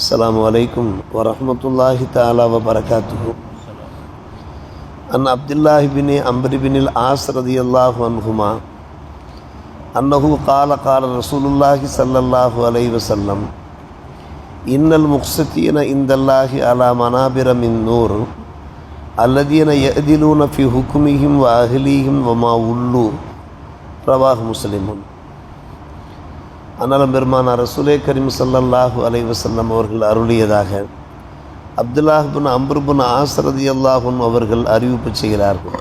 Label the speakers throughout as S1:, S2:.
S1: السلام عليكم ورحمة الله تعالى وبركاته عن عبد الله بن عمرو بن العاص رضي الله عنهما أنه قال قال رسول الله صلى الله عليه وسلم إن المقسطين عند الله على منابر من نور الذين يأدلون في حكمهم وأهليهم وما ولوا رواه مسلم அனலம் பெருமானார் ரசூலே கரீம் சல்லல்லாஹு அலைவசல்லம் அவர்கள் அருளியதாக அப்துல்லாஹ் அம்ருபின் ஆசரதி அல்லாஹும் அவர்கள் அறிவிப்பு செய்கிறார்கள்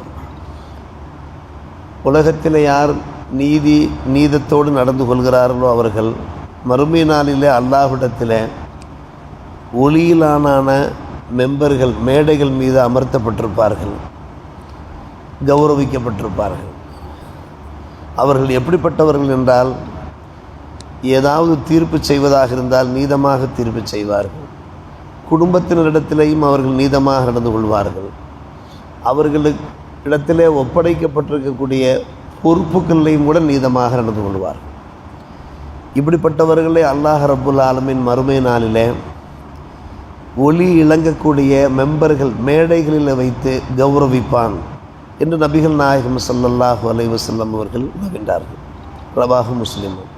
S1: உலகத்தில் யார் நீதி நீதத்தோடு நடந்து கொள்கிறார்களோ அவர்கள் மறுமை நாளிலே அல்லாஹுடத்தில் ஒளியிலான மெம்பர்கள் மேடைகள் மீது அமர்த்தப்பட்டிருப்பார்கள் கௌரவிக்கப்பட்டிருப்பார்கள். அவர்கள் எப்படிப்பட்டவர்கள் என்றால் ஏதாவது தீர்ப்பு செய்வதாக இருந்தால் நீதமாக தீர்ப்பு செய்வார்கள். குடும்பத்தினரிடத்திலேயும் அவர்கள் நீதமாக நடந்து கொள்வார்கள். அவர்களுக்கு இடத்திலே ஒப்படைக்கப்பட்டிருக்கக்கூடிய பொறுப்புகளையும் கூட நீதமாக நடந்து கொள்வார்கள். இப்படிப்பட்டவர்களை அல்லாஹ் ரபுல் ஆலமின் மறுமை நாளிலே ஒளி இழங்கக்கூடிய மெம்பர்கள் மேடைகளில் வைத்து கௌரவிப்பான் என்று நபிகள் நாயகம் சல்லல்லாஹு அலைவசல்லம் அவர்கள் நவின்றார்கள் ரவாஹு முஸ்லிமும்.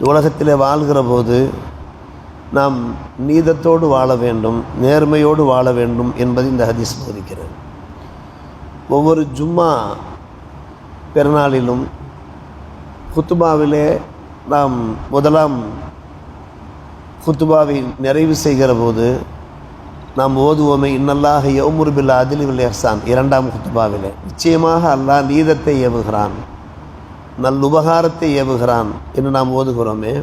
S1: உலகத்தில் வாழ்கிற போது நாம் நீதத்தோடு வாழ வேண்டும் நேர்மையோடு வாழ வேண்டும் என்பதை இந்த ஹதீஸ் போதிக்கிறது. ஒவ்வொரு ஜும்மா பெருநாளிலும் குத்துபாவிலே நாம் முதலாம் குத்துபாவை நிறைவு செய்கிற போது நாம் ஓதுவோமே இன்னல்லாக யோமுர்பில் அதில் வில் இஹ்சான். இரண்டாம் குத்துபாவிலே. நிச்சயமாக அல்லாஹ் நீதத்தை ஏவுகிறான். நல்லுபகாரத்தை ஏவுகிறான் என்று நாம் ஓதுகிறோமே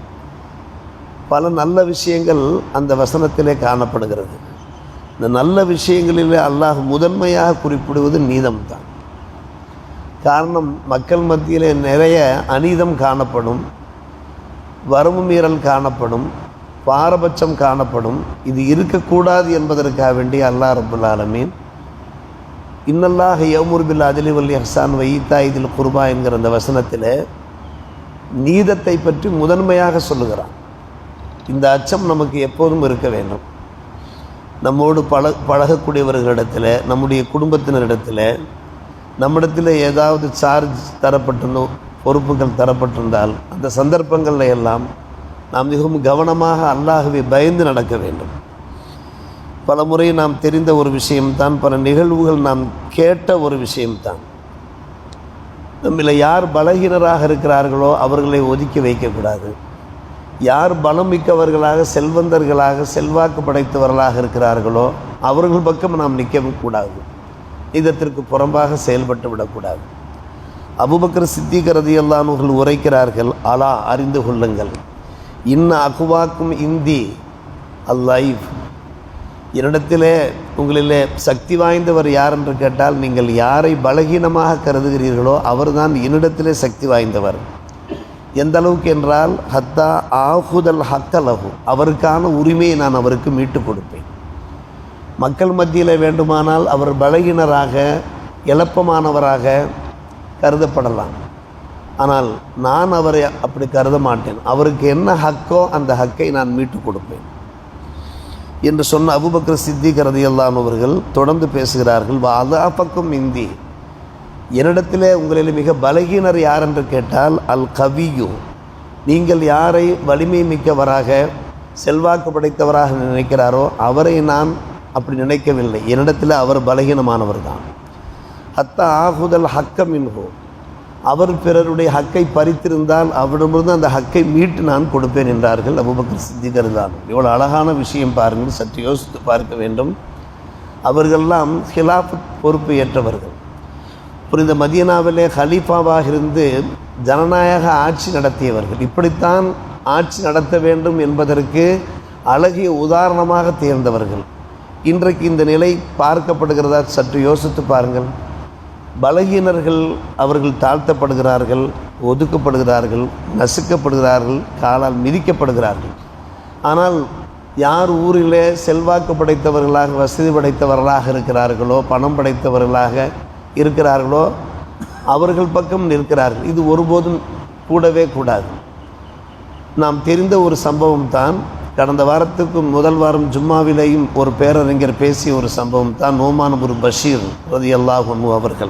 S1: பல நல்ல விஷயங்கள் அந்த வசனத்திலே காணப்படுகிறது. இந்த நல்ல விஷயங்களிலே அல்லாஹ் முதன்மையாக குறிப்பிடுவது நீதம்தான். காரணம் மக்கள் மத்தியிலே நிறைய அநீதம் காணப்படும் வரம்பு மீறல் காணப்படும் பாரபட்சம் காணப்படும். இது இருக்கக்கூடாது என்பதற்காக வேண்டி அல்லாஹ் ரபுல்லாலமீன் இன்னல்லாக யமுர் பில் அதிலி வல்லி ஹசான் வைத்தா இதில் குர்பா என்கிற அந்த வசனத்தில் நீதத்தை பற்றி முதன்மையாக சொல்லுகிறான். இந்த அச்சம் நமக்கு எப்போதும் இருக்க வேண்டும். நம்மோடு பழ பழகக்கூடியவர்களிடத்தில் நம்முடைய குடும்பத்தினரிடத்தில் நம்மிடத்தில் ஏதாவது சார்ஜ் தரப்பட்டிருந்தோ பொறுப்புகள் தரப்பட்டிருந்தால் அந்த சந்தர்ப்பங்களில் எல்லாம் நாம் மிகவும் கவனமாக அல்லாகவே பயந்து நடக்க வேண்டும். பல முறை நாம் தெரிந்த ஒரு விஷயம்தான் பல நிகழ்வுகள் நாம் கேட்ட ஒரு விஷயம்தான். நம்மள யார் பலகீனராக இருக்கிறார்களோ அவர்களை ஒதுக்கி வைக்கக்கூடாது. யார் பலம் மிக்கவர்களாக செல்வந்தர்களாக செல்வாக்கு படைத்தவர்களாக இருக்கிறார்களோ அவர்கள் பக்கம் நாம் நிற்கவும் கூடாது. இதற்கு புறம்பாக செயல்பட்டு விடக்கூடாது. அபுபக்கர் சித்திகரதி அல்லானவர்கள் உரைக்கிறார்கள் அலா அறிந்து கொள்ளுங்கள். இன்ன அகுவாக்கும் இந்தி அல்லைஃப் என்னிடத்திலே உங்களிலே சக்தி வாய்ந்தவர் யார் என்று கேட்டால் நீங்கள் யாரை பலகீனமாக கருதுகிறீர்களோ அவர்தான் என்னிடத்திலே சக்தி வாய்ந்தவர். எந்த அளவுக்கு என்றால் ஹத்தா ஆஹுதல் ஹக்கலகு அவருக்கான உரிமையை நான் அவருக்கு மீட்டுக் கொடுப்பேன். மக்கள் மத்தியில் வேண்டுமானால் அவர் பலகீனராக இழப்பமானவராக கருதப்படலாம். ஆனால் நான் அவரை அப்படி கருத மாட்டேன் அவருக்கு என்ன ஹக்கோ அந்த ஹக்கை நான் மீட்டுக் கொடுப்பேன். என்று சொன்ன அபுபக்கர் சித்திக் ரதியல்லான் அவர்கள் தொடர்ந்து பேசுகிறார்கள் வாதா பக்கம் இந்தி என்னிடத்திலே உங்களில் மிக பலகீனர் யார் என்று கேட்டால் அல் கவியு. நீங்கள் யாரை வலிமை மிக்கவராக செல்வாக்கு படைத்தவராக நினைக்கிறாரோ அவரை நான் அப்படி நினைக்கவில்லை. என்னிடத்தில் அவர் பலகீனமானவர் தான். ஹத்த ஆகுதல் ஹக்கம் இன்ஹோ அவர் பிறருடைய ஹக்கை பறித்திருந்தால் அவரிடமிருந்து அந்த ஹக்கை மீட்டு நான் கொடுப்பேன் என்றார்கள் அபுபக்கர் சித்திகர் தான் இவ்வளோ அழகான விஷயம் பாருங்கள் சற்று யோசித்து பார்க்க வேண்டும். அவர்கள்லாம் ஹிலாஃப் பொறுப்பு ஏற்றவர்கள். புரிந்த மதியனாவிலே ஹலீஃபாவாக இருந்து ஜனநாயக ஆட்சி நடத்தியவர்கள். இப்படித்தான் ஆட்சி நடத்த வேண்டும் என்பதற்கு அழகிய உதாரணமாக தேர்ந்தவர்கள். இன்றைக்கு இந்த நிலை பார்க்கப்படுகிறதா சற்று யோசித்து பாருங்கள். பலகீனர்கள் அவர்கள் தாழ்த்தப்படுகிறார்கள் ஒதுக்கப்படுகிறார்கள் நசுக்கப்படுகிறார்கள் காலால் மிதிக்கப்படுகிறார்கள். ஆனால் யார் ஊரிலே செல்வாக்கு படைத்தவர்களாக வசதி படைத்தவர்களாக இருக்கிறார்களோ பணம் படைத்தவர்களாக இருக்கிறார்களோ அவர்கள் பக்கம் நிற்கிறார்கள். இது ஒருபோதும் கூடவே கூடாது. நாம் தெரிந்த ஒரு சம்பவம் தான் கடந்த வாரத்துக்கு முதல் வாரம் ஜும்மாவிலேயும் ஒரு பேரறிஞர் பேசிய ஒரு சம்பவம் தான் நோமான் ஒரு பஷீர் ரதி அல்லாஹு அவர்கள்.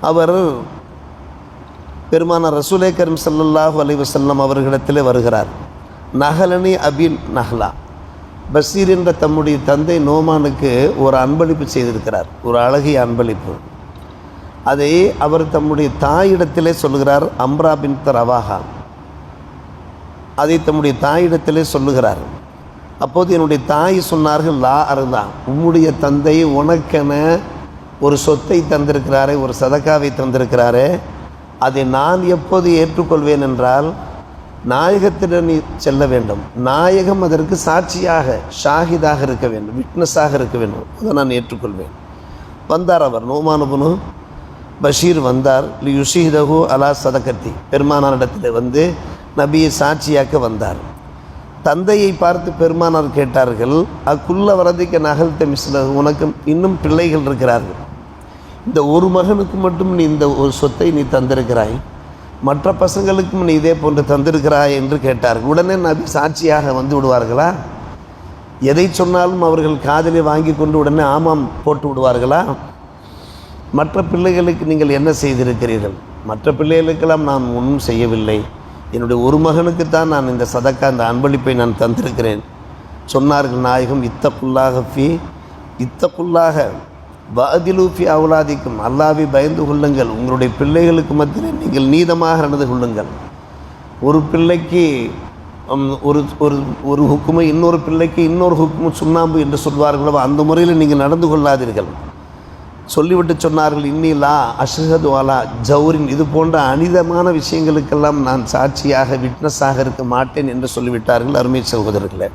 S1: அவர் பெருமான ரசூலே கரீம் ஸல்லல்லாஹு அலி வசல்லம் அவர்களிடத்திலே வருகிறார். நகலனி அபின் நஹ்லா. பஷீர் என்ற தம்முடைய தந்தை நோமானுக்கு ஒரு அன்பளிப்பு செய்திருக்கிறார். ஒரு அழகிய அன்பளிப்பு. அதை அவர் தம்முடைய தாயிடத்திலே சொல்லுகிறார் அம்ரா பின் ரவாஹா. அதை தம்முடைய தாயிடத்திலே சொல்லுகிறார். அப்போது என்னுடைய தாய் சொன்னார்கள் லா அருதா உம்முடைய தந்தை உனக்கென ஒரு சொத்தை தந்திருக்கிறாரே ஒரு சதக்காவை தந்திருக்கிறாரே அதை நான் எப்போது ஏற்றுக்கொள்வேன் என்றால் நாயகத்திடம் செல்ல வேண்டும். நாயகம் அதற்கு சாட்சியாக ஷாஹிதாக இருக்க வேண்டும் விட்னஸாக இருக்க வேண்டும். அதை நான் ஏற்றுக்கொள்வேன். வந்தார் அவர் நோமானுபனு பஷீர் வந்தார். யுஷிதஹு அலா சதகத்தி பெருமானாரிடத்தில் வந்து நபியை சாட்சியாக்க வந்தார். தந்தையை பார்த்து பெருமானார் கேட்டார்கள் அக்குள்ள வரதிக்க நகர்த்த மிஸ்ல உனக்கு இன்னும் பிள்ளைகள் இருக்கிறார்கள். இந்த ஒரு மகனுக்கு மட்டும் நீ இந்த ஒரு சொத்தை நீ தந்திருக்கிறாய். மற்ற பசங்களுக்கும் நீ இதே போன்று தந்திருக்கிறாய் என்று கேட்டார்கள். உடனே நபி சாட்சியாக வந்து விடுவார்களா? எதை சொன்னாலும் அவர்கள் காதலை வாங்கி கொண்டு உடனே ஆமாம் போட்டு விடுவார்களா? மற்ற பிள்ளைகளுக்கு நீங்கள் என்ன செய்திருக்கிறீர்கள்? மற்ற பிள்ளைகளுக்கெல்லாம் நான் ஒன்றும் செய்யவில்லை. என்னுடைய ஒரு மகனுக்குத்தான் நான் இந்த சதக்கா இந்த அன்பளிப்பை நான் தந்திருக்கிறேன். சொன்னார்கள் நாயகம் இத்தக்குள்ளாக ஃபி இத்தக்குள்ளாக பதிலூஃபி அவுலாதிக்கும். அல்லாவை பயந்து கொள்ளுங்கள். உங்களுடைய பிள்ளைகளுக்கு மத்தியிலே நீங்கள் நீதமாக நடந்து கொள்ளுங்கள். ஒரு பிள்ளைக்கு ஒரு ஒரு ஒரு ஹுக்குமை இன்னொரு பிள்ளைக்கு இன்னொரு ஹுக்குமு சுண்ணாம்பு என்று சொல்வார்களோ அந்த முறையில் நீங்கள் நடந்து கொள்ளாதீர்கள். சொல்லிவிட்டு சொன்னார்கள் இன்னிலா அஷ்ஹது அலா ஜவுரின் இது போன்ற அனிதமான விஷயங்களுக்கெல்லாம் நான் சாட்சியாக விட்னஸாக இருக்க மாட்டேன் என்று சொல்லிவிட்டார்கள் அருமை சகோதரர்களே.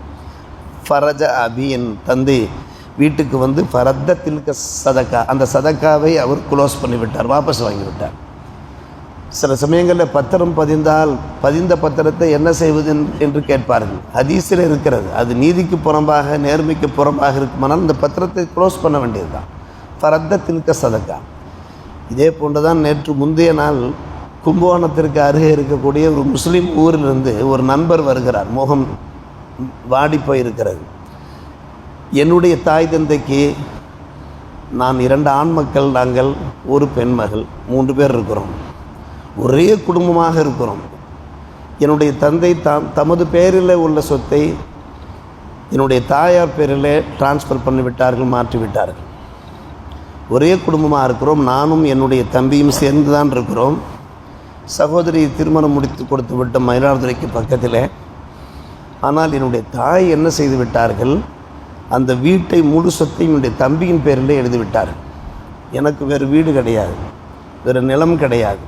S1: ஃபரஜ அபி என் தந்தை வீட்டுக்கு வந்து ஃபரத்த தில்க சதக்கா அந்த சதக்காவை அவர் க்ளோஸ் பண்ணிவிட்டார் வாபஸ் வாங்கிவிட்டார். சில சமயங்களில் பத்திரம் பதிந்தால் பதிந்த பத்திரத்தை என்ன செய்வது என்று- கேட்பார்கள். ஹதீஸில் இருக்கிறது அது நீதிக்கு புறம்பாக நேர்மைக்கு புறம்பாக இருக்குமானால் இந்த பத்திரத்தை க்ளோஸ் பண்ண வேண்டியதுதான். பரத்த தில்க சதக்கா. இதே போன்று தான் நேற்று முந்தைய நாள் கும்பகோணத்திற்கு அருகே இருக்கக்கூடிய ஒரு முஸ்லீம் ஊரிலிருந்து ஒரு நண்பர் வருகிறார். முகம் வாடி போயிருக்கிறது. என்னுடைய தாய் தந்தைக்கு நான் இரண்டு ஆண் மக்கள் நாங்கள் ஒரு பெண் மகள் மூன்று பேர் இருக்கிறோம். ஒரே குடும்பமாக இருக்கிறோம். என்னுடைய தந்தை தாம் தமது பேரில் உள்ள சொத்தை என்னுடைய தாயார் பேரில் டிரான்ஸ்ஃபர் பண்ணிவிட்டார்கள் மாற்றிவிட்டார்கள். ஒரே குடும்பமாக இருக்கிறோம். நானும் என்னுடைய தம்பியும் சேர்ந்து தான் இருக்கிறோம். சகோதரி திருமணம் முடித்து கொடுத்து விட்ட மயிலாடுதுறைக்கு பக்கத்தில். ஆனால் என்னுடைய தாய் என்ன செய்து விட்டார்கள்? அந்த வீட்டை முழு சொத்தையும் என்னுடைய தம்பியின் பேரில் எழுதிவிட்டார்கள் எனக்கு வேறு வீடு கிடையாது. வேறு நிலம் கிடையாது.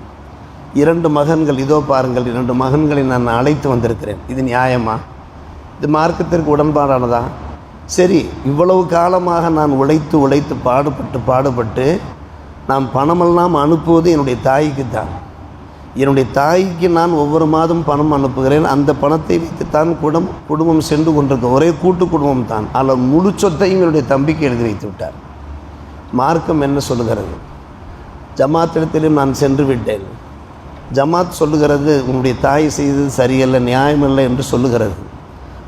S1: இரண்டு மகன்கள் இதோ பாருங்கள் இரண்டு மகன்களை நான் அழைத்து வந்திருக்கிறேன். இது நியாயமா? இது மார்க்கத்திற்கு உடன்பாடானதா? சரி இவ்வளவு காலமாக நான் உழைத்து உழைத்து பாடுபட்டு பாடுபட்டு நான் பணமெல்லாம் அனுப்புவது என்னுடைய தாய்க்கு தான் என்னுடைய தாய்க்கு நான் ஒவ்வொரு மாதம் பணம் அனுப்புகிறேன். அந்த பணத்தை வைத்துத்தான் தான் குடும்பம் சென்று கொண்டிருக்க ஒரே கூட்டு குடும்பம் தான். அதில் முழு சொத்தையும் என்னுடைய தம்பிக்கு எழுதி வைத்து விட்டார். மார்க்கம் என்ன சொல்லுகிறது? ஜமாத்திடத்திலும் நான் சென்று விட்டேன். ஜமாத் சொல்லுகிறது உன்னுடைய தாய் செய்தது சரியல்ல நியாயமில்லை என்று சொல்லுகிறது.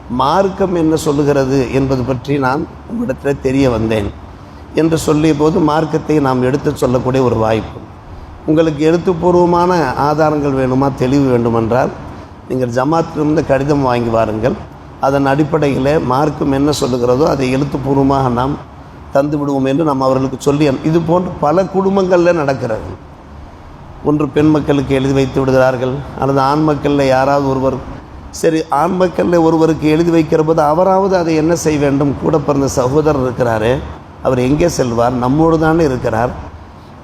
S1: மார்க்கம் என்ன சொல்லுகிறது என்பது பற்றி நான் உங்களிடத்தில் தெரிய வந்தேன் என்று சொல்லிய போது மார்க்கத்தை நாம் எடுத்து சொல்லக்கூடிய ஒரு வாய்ப்பு. உங்களுக்கு எழுத்துப்பூர்வமான ஆதாரங்கள் வேணுமா தெளிவு வேண்டுமென்றால் நீங்கள் ஜமாத்திலிருந்து கடிதம் வாங்கி வாருங்கள். அதன் அடிப்படையில் மார்க்கம் என்ன சொல்லுகிறதோ அதை எழுத்துப்பூர்வமாக நாம் தந்து விடுவோம் என்று நாம் அவர்களுக்கு சொல்லி இது போன்று பல குடும்பங்களில் நடக்கிறது. ஒன்று பெண் மக்களுக்கு எழுதி வைத்து விடுகிறார்கள் அல்லது ஆண் மக்களில் யாராவது ஒருவர் சரி ஆண்மக்கல்ல ஒருவருக்கு எழுதி வைக்கிற போது அவராவது அதை என்ன செய்ய வேண்டும்? கூட பிறந்த சகோதரர் இருக்கிறாரு அவர் எங்கே செல்வார்? நம்மோடு தானே இருக்கிறார்.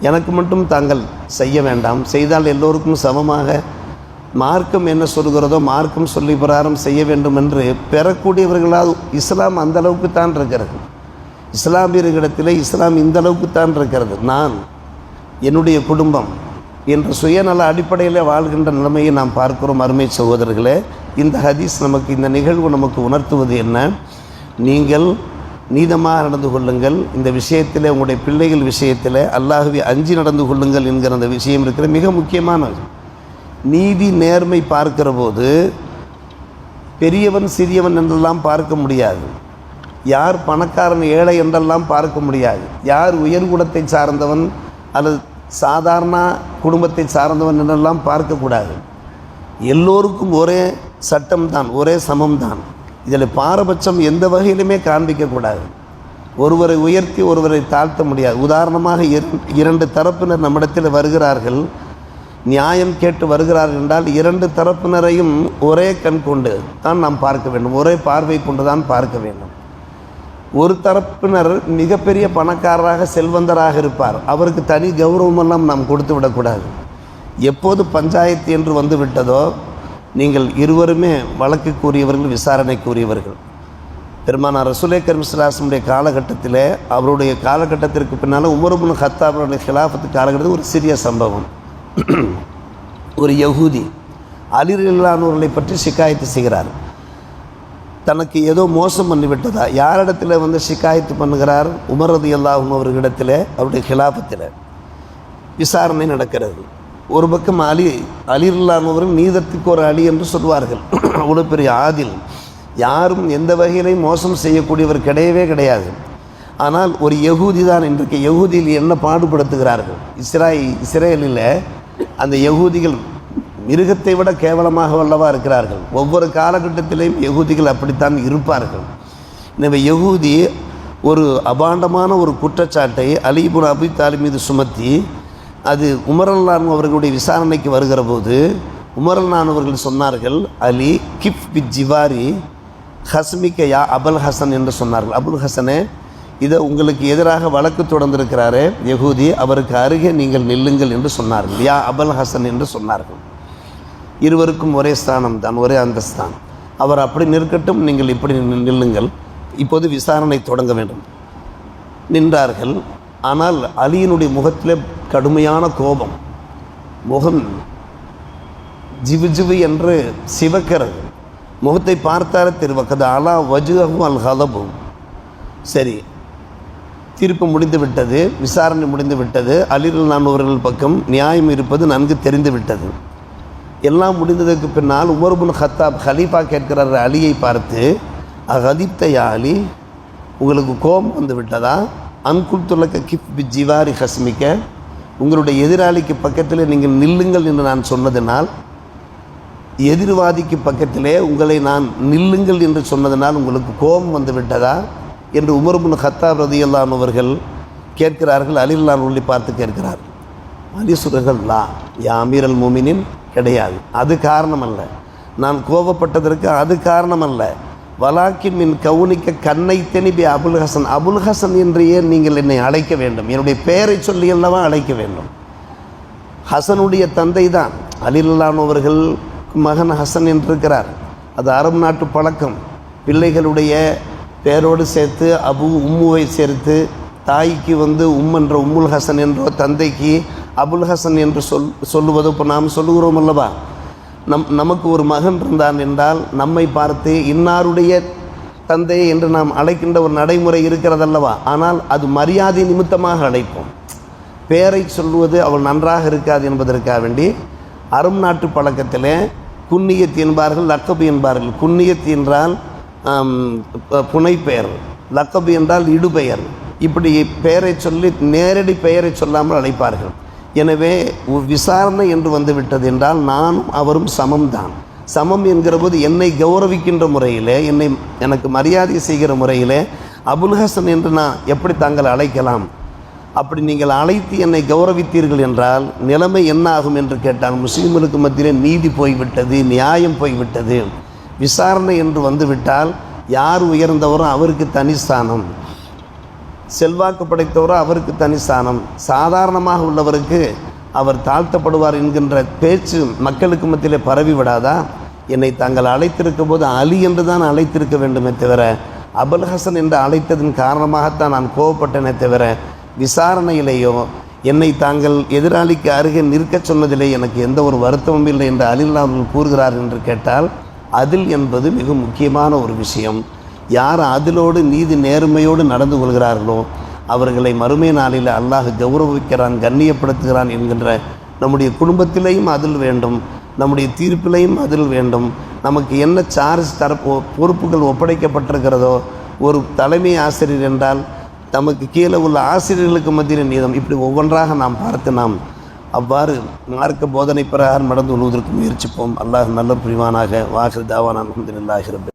S1: எனக்கு மட்டும் தாங்கள் செய்ய வேண்டாம். செய்தால் எல்லோருக்கும் சமமாக. மார்க்கம் என்ன சொல்கிறதோ மார்க்கம் சொல்லி பிரகாரம் செய்ய வேண்டும் என்று பெறக்கூடியவர்களால் இஸ்லாம் அந்த அளவுக்கு தான் இருக்கிறது. இஸ்லாமியர்களிடத்தில் இஸ்லாம் இந்த அளவுக்கு தான் இருக்கிறது. நான் என்னுடைய குடும்பம் என்ற சுயநல அடிப்படையில் வாழ்கின்ற நிலைமையை நாம் பார்க்கிறோம் அருமை சகோதரர்களே. இந்த ஹதீஸ் நமக்கு இந்த நிகழ்வு நமக்கு உணர்த்துவது என்ன? நீங்கள் நீதமாக நடந்து கொள்ளுங்கள். இந்த விஷயத்தில் உங்களுடைய பிள்ளைகள் விஷயத்தில் அல்லாஹுவை அஞ்சி நடந்து கொள்ளுங்கள் என்கிற அந்த விஷயம் இருக்கிற மிக முக்கியமானது நீதி நேர்மை பார்க்கிற போது பெரியவன் சிறியவன் என்றெல்லாம் பார்க்க முடியாது. யார் பணக்காரன் ஏழை என்றெல்லாம் பார்க்க முடியாது. யார் உயர்குலத்தை சார்ந்தவன் அல்லது சாதாரண குடும்பத்தை சார்ந்தவன் என்றெல்லாம் பார்க்கக்கூடாது. எல்லோருக்கும் ஒரே சட்டம்தான் ஒரே சமம்தான். இதில் பாரபட்சம் எந்த வகையிலுமே காண்பிக்கக்கூடாது. ஒருவரை உயர்த்தி ஒருவரை தாழ்த்த முடியாது. உதாரணமாக இரண்டு தரப்பினர் நம்மிடத்தில் வருகிறார்கள். நியாயம் கேட்டு வருகிறார்கள் என்றால் இரண்டு தரப்பினரையும் ஒரே கண் கொண்டு தான் நாம் பார்க்க வேண்டும். ஒரே பார்வை கொண்டு தான் பார்க்க வேண்டும். ஒரு தரப்பினர் மிகப்பெரிய பணக்காரராக செல்வந்தராக இருப்பார். அவருக்கு தனி கௌரவமெல்லாம் நாம் கொடுத்து விடக்கூடாது. எப்போது பஞ்சாயத்து என்று வந்து விட்டதோ நீங்கள் இருவருமே வழக்குக்குரியவர்கள் விசாரணைக்குரியவர்கள். பெருமானார் ரசுலே கர்மிஸ்லாசனுடைய காலகட்டத்தில் அவருடைய காலகட்டத்திற்கு பின்னால் உமருபுன் ஹத்தாபுடைய ஹிலாஃபத்து காலகட்டத்தில் ஒரு சிறிய சம்பவம். ஒரு யகூதி அலிரில்லானவர்களை பற்றி சிக்காயத்து செய்கிறார். தனக்கு ஏதோ மோசம் பண்ணிவிட்டதா யாரிடத்தில் வந்து சிக்காயத்து பண்ணுகிறார்? உமரது எல்லாவும் அவர்களிடத்தில் அவருடைய கிலாபத்தில். விசாரணை நடக்கிறது. ஒரு பக்கம் அலி அலிர்லானவரும் நீதத்துக்கு ஒரு அலி என்று சொல்வார்கள். அவ்வளோ பெரிய ஆதில். யாரும் எந்த வகையிலையும் மோசம் செய்யக்கூடியவர் கிடையவே கிடையாது. ஆனால் ஒரு யகூதி தான் இன்றைக்கு. யகூதியில் என்ன பாடுபடுத்துகிறார்கள்? இஸ்ராய் இஸ்ரேலில் அந்த யகூதிகள் மிருகத்தை விட கேவலமாக வல்லவா இருக்கிறார்கள். ஒவ்வொரு காலகட்டத்திலையும் யகூதிகள் அப்படித்தான் இருப்பார்கள். எனவே யகூதி ஒரு அபாண்டமான ஒரு குற்றச்சாட்டை அலிபுன் அபி தாலி மீது சுமத்தி அது உமரல்லான் அவர்களுடைய விசாரணைக்கு வருகிற போது உமரல்லான் அவர்கள் சொன்னார்கள் அலி கிப் பி ஜிவாரி ஹஸ்மிக்க யா அபுல் ஹசன் என்று சொன்னார்கள். அபுல் ஹசனே இதை உங்களுக்கு எதிராக வழக்கு தொடர்ந்திருக்கிறாரே யகூதி அவருக்கு அருகே நீங்கள் நில்லுங்கள் என்று சொன்னார்கள். யா அபல் ஹசன் என்று சொன்னார்கள். இருவருக்கும் ஒரே ஸ்தானம் தான் ஒரே அந்தஸ்தான். அவர் அப்படி நிற்கட்டும் நீங்கள் இப்படி நில்லுங்கள். இப்போது விசாரணை தொடங்க வேண்டும். நின்றார்கள். ஆனால் அலியினுடைய முகத்திலே கடுமையான கோபம். முகம் ஜிவு ஜிவு என்று சிவக்கிறது. முகத்தை பார்த்தாலே திருவக்கது அலா வஜுகவும் அல் ஹலபும் சரி தீர்ப்பு முடிந்து விட்டது விசாரணை முடிந்து விட்டது. அலிரல் நானூர்கள் பக்கம் நியாயம் இருப்பது நன்கு தெரிந்து விட்டது. எல்லாம் முடிந்ததற்கு பின்னால் உமர்புல் ஹத்தாப் ஹலீஃபா கேட்கிறார் அலியை பார்த்து அகதிப்த அலி உங்களுக்கு கோபம் வந்து விட்டதா? அன்குல் துலக்க கிப் பி ஜிவாரி ஹஸ்மிக்க உங்களுடைய எதிராளிக்கு பக்கத்தில் நீங்கள் நில்லுங்கள் என்று நான் சொன்னதினால் எதிர்வாதிக்கு பக்கத்திலே உங்களை நான் நில்லுங்கள் என்று சொன்னதனால் உங்களுக்கு கோபம் வந்து விட்டதா? என்று உமர்புன் ஹத்தாப் ரதியல்லான் அவர்கள் கேட்கிறார்கள் அலில்லான் உள்ளி பார்த்து கேட்கிறார். அலி லா யா அமீரல் மூமினின் கிடையாது. அது காரணம் அல்ல நான் கோபப்பட்டதற்கு அது காரணம் அல்ல வலாக்கின் மின் கவுனிக்க கண்ணை தெனிபி அபுல் ஹசன். அபுல் ஹசன் என்று ஏன் நீங்கள் என்னை அழைக்க வேண்டும்? என்னுடைய பெயரை சொல்லி அல்லவா அழைக்க வேண்டும்? ஹசனுடைய தந்தை தான். அலிலானவர்கள் மகன் ஹசன் என்றிருக்கிறார். அது அரபு நாட்டு பழக்கம். பிள்ளைகளுடைய பெயரோடு சேர்த்து அபு உம்முவை சேர்த்து தாய்க்கு வந்து உம் என்ற உம்முல் ஹசன் என்றோ தந்தைக்கு அபுல் ஹசன் என்று சொல் சொல்லுவது இப்போ நாம் சொல்லுகிறோம் அல்லவா? நம் நமக்கு ஒரு மகன் இருந்தான் என்றால் நம்மை பார்த்து இன்னாருடைய தந்தை என்று நாம் அழைக்கின்ற ஒரு நடைமுறை இருக்கிறதல்லவா? ஆனால் அது மரியாதை நிமித்தமாக அழைப்போம். பெயரை சொல்லுவது அவள் நன்றாக இருக்காது என்பதற்காக வேண்டி அரும் நாட்டு பழக்கத்தில் குன்னியத்து என்பார்கள் லக்கபு என்பார்கள். குன்னியத்தி என்றால் புனைப்பெயர். லக்கபு என்றால் இடுபெயர். இப்படி பெயரை சொல்லி நேரடி பெயரை சொல்லாமல் அழைப்பார்கள். எனவே உ- விசாரணை என்று வந்துவிட்டது என்றால் நானும் அவரும் சமம்தான். சமம் என்கிற போது என்னை கௌரவிக்கின்ற முறையிலே என்னை எனக்கு மரியாதை செய்கிற முறையிலே அபுல் ஹசன் என்று நான் எப்படி தாங்கள் அழைக்கலாம்? அப்படி நீங்கள் அழைத்து என்னை கௌரவித்தீர்கள் என்றால் நிலைமை என்ன ஆகும் என்று கேட்டால் முஸ்லீம்களுக்கு மத்தியிலே நீதி போய்விட்டது நியாயம் போய்விட்டது. விசாரணை என்று வந்துவிட்டால் யார் உயர்ந்தவரும் அவருக்கு தனிஸ்தானம். செல்வாக்கு படைத்தவரோ அவருக்கு தனி ஸ்தானம். சாதாரணமாக உள்ளவருக்கு அவர் தாழ்த்தப்படுவார் என்கின்ற பேச்சு மக்களுக்கு மத்தியிலே பரவி விடாதா? என்னை தாங்கள் அழைத்திருக்கும் போது அலி என்று தான் அழைத்திருக்க வேண்டுமே தவிர அபுல் ஹசன் என்று அழைத்ததன் காரணமாகத்தான் நான் கோவப்பட்டேனே தவிர விசாரணையிலேயோ என்னை தாங்கள் எதிராளிக்கு அருகே நிற்கச் சொன்னதிலே எனக்கு எந்த ஒரு வருத்தமும் இல்லை என்று அலில்லா அவர்கள் கூறுகிறார் என்று கேட்டால் அதில் என்பது மிக முக்கியமான ஒரு விஷயம். யார் அதிலோடு நீதி நேர்மையோடு நடந்து கொள்கிறார்களோ அவர்களை மறுமை நாளில் அல்லாஹ் கௌரவிக்கிறான் கண்ணியப்படுத்துகிறான் என்கின்ற நம்முடைய குடும்பத்திலேயும் அதில் வேண்டும் நம்முடைய தீர்ப்பிலையும் அதில் வேண்டும். நமக்கு என்ன சார்ஜ் தர பொ- பொறுப்புகள் ஒப்படைக்கப்பட்டிருக்கிறதோ ஒரு தலைமை ஆசிரியர் என்றால் நமக்கு கீழே உள்ள ஆசிரியர்களுக்கு மத்தியில் நீதம். இப்படி ஒவ்வொன்றாக நாம் பார்த்து நாம் அவ்வாறு மார்க்க போதனை பிரகாரம் நடந்து கொள்வதற்கு முயற்சிப்போம். அல்லாஹ் நல்ல புரிவானாக. வாசல் தாவான அலமதுல்லாஹிரபு